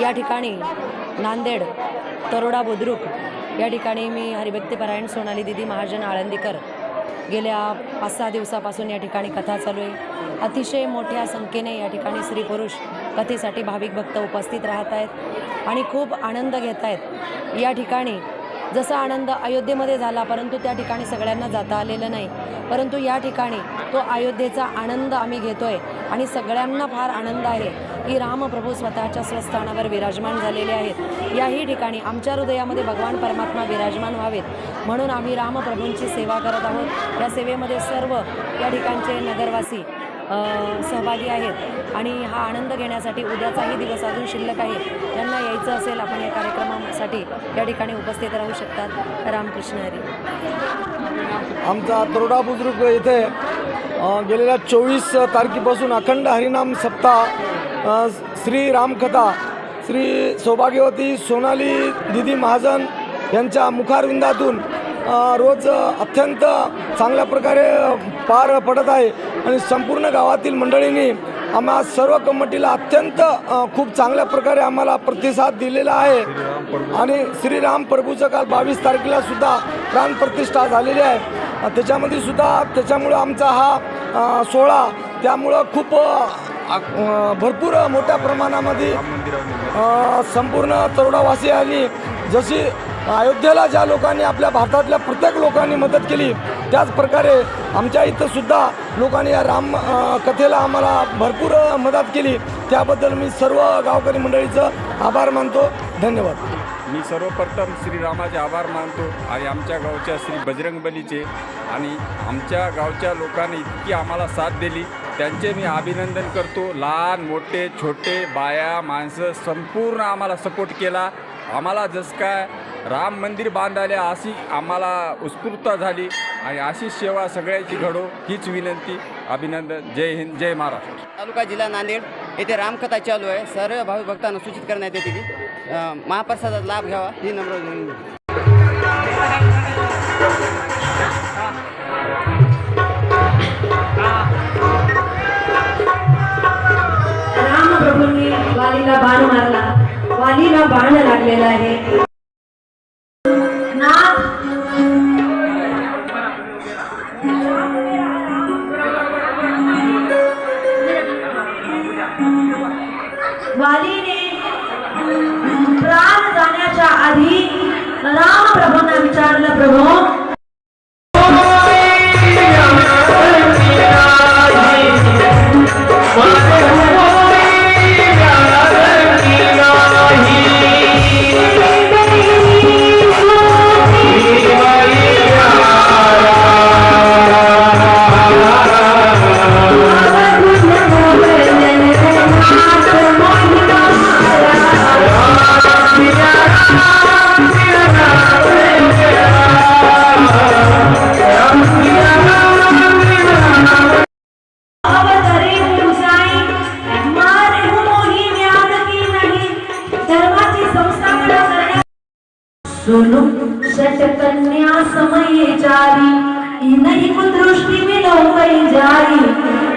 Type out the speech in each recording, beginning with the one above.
या ठिकाणी नांदेड तरोडा बुद्रुक या ठिकाणी मी हरिभक्तीपरायण सोनाली दिदी महाजन आळंदीकर गेल्या पाच सहा दिवसापासून या ठिकाणी कथा चालू आहे. अतिशय मोठ्या संख्येने या ठिकाणी स्त्री पुरुष कथेसाठी भाविक भक्त उपस्थित राहत आहेत आणि खूप आनंद घेत आहेत. या ठिकाणी जसा आनंद अयोध्येमध्ये झाला परंतु त्या ठिकाणी सगळ्यांना जाता आलेलं नाही. परंतु या ठिकाणी तो अयोध्येचा आनंद आम्ही घेतोय आणि सगळ्यांना फार आनंद आहे. की रामप्रभू स्वतःच्या स्वस्थानावर विराजमान झालेले आहेत. याही ठिकाणी आमच्या हृदयामध्ये भगवान परमात्मा विराजमान व्हावेत. म्हणून आम्ही रामप्रभूंची सेवा करत आहोत. या सेवेमध्ये सर्व या ठिकाणचे नगरवासी सहभागी आहेत. आणि हा आनंद घेण्यासाठी उद्याचाही दिवस अजून शिल्लक आहे. त्यांना यायचं असेल आपण या कार्यक्रमासाठी या ठिकाणी उपस्थित राहू शकतात. रामकृष्ण हरी. आमचा तरोडा बुजुर्ग येथे गेलेल्या चोवीस तारखेपासून अखंड हरिनाम सप्ताह श्री रामकथा श्री सौभाग्यवती सोनाली दिदी महाजन यांच्या मुखारविंदातून रोज अत्यंत चांगल्या प्रकारे पार पडत आहे. आणि संपूर्ण गावातील मंडळींनी आम्हा सर्व कमिटीला अत्यंत खूप चांगल्या प्रकारे आम्हाला प्रतिसाद दिलेला आहे. आणि श्रीराम प्रभूचं काल बावीस तारखेला सुद्धा प्राणप्रतिष्ठा झालेली आहे. त्याच्यामध्ये सुद्धा त्याच्यामुळं आमचा हा सोहळा त्यामुळं खूप भरपूर मोठ्या प्रमाणामध्ये संपूर्ण तरुणावासी आणि जशी अयोध्येला ज्या लोकांनी आपल्या भारतातल्या प्रत्येक लोकांनी मदत केली त्याच प्रकारे आमच्या इथंसुद्धा लोकांनी या राम कथेला आम्हाला भरपूर मदत केली. त्याबद्दल मी सर्व गावकरी मंडळीचं आभार मानतो. धन्यवाद. मी सर्वप्रथम श्रीरामाचे आभार मानतो आणि आमच्या गावच्या श्री बजरंगबलीचे आणि आमच्या गावच्या लोकांनी इतकी आम्हाला साथ दिली. त्यांचे मी अभिनंदन करतो. लहान मोठे छोटे बाया माणसं संपूर्ण आम्हाला सपोर्ट केला. आम्हाला जसं काय राम मंदिर बांधायला अशी आम्हाला उत्स्फूर्तता झाली आणि अशी सेवा सगळ्याची घडो हीच विनंती अभिनंदन. जय हिंद जय महाराष्ट्र. तालुका जिल्हा नांदेड येथे रामकथा चालू आहे. सर्व भाविक भक्तांना सूचित करण्यात येते की महाप्रसादाचा लाभ घ्यावा ही नम्र विनंती. रामप्रभूंनी वालीला बाण मारला. वालीला बाण लागलेला आहे. वालीने प्राण जाण्याच्या आधी सोनू शतकन्या समये चारी इनही कुदृष्टी विलोकई जारी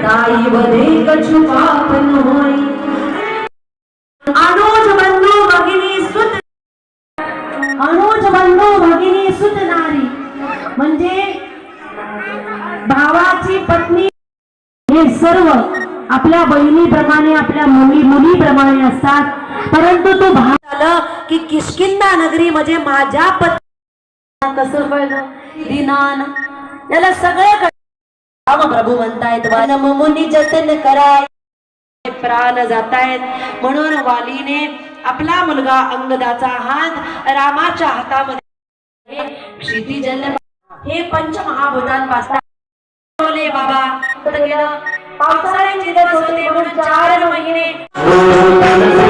ताई वदे कछु पाप नोई अनुज बंधु भगिनी सुत अनुज बंधु भगिनी सुत नारी म्हणजे भावाची पत्नी हे सर्व आपल्या बहिणीप्रमाणे आपल्या मुली मुलीप्रमाणे असतात परंतु तो भाव झालं की किशकिंदा नगरी म्हणजे माझ्या पत्नी कसं कळलं? दिनान. याला सगळे प्रभू म्हणतायत मुनी जतन कराय. प्राण जातायत. म्हणून वालीने आपला मुलगा अंगदाचा हात रामाच्या हातामध्ये क्षितिजल हे पंचमहाभूतांपासून बोले बाबा गेलं? पावसाळ्याचे दिवस होते म्हणून चार महिने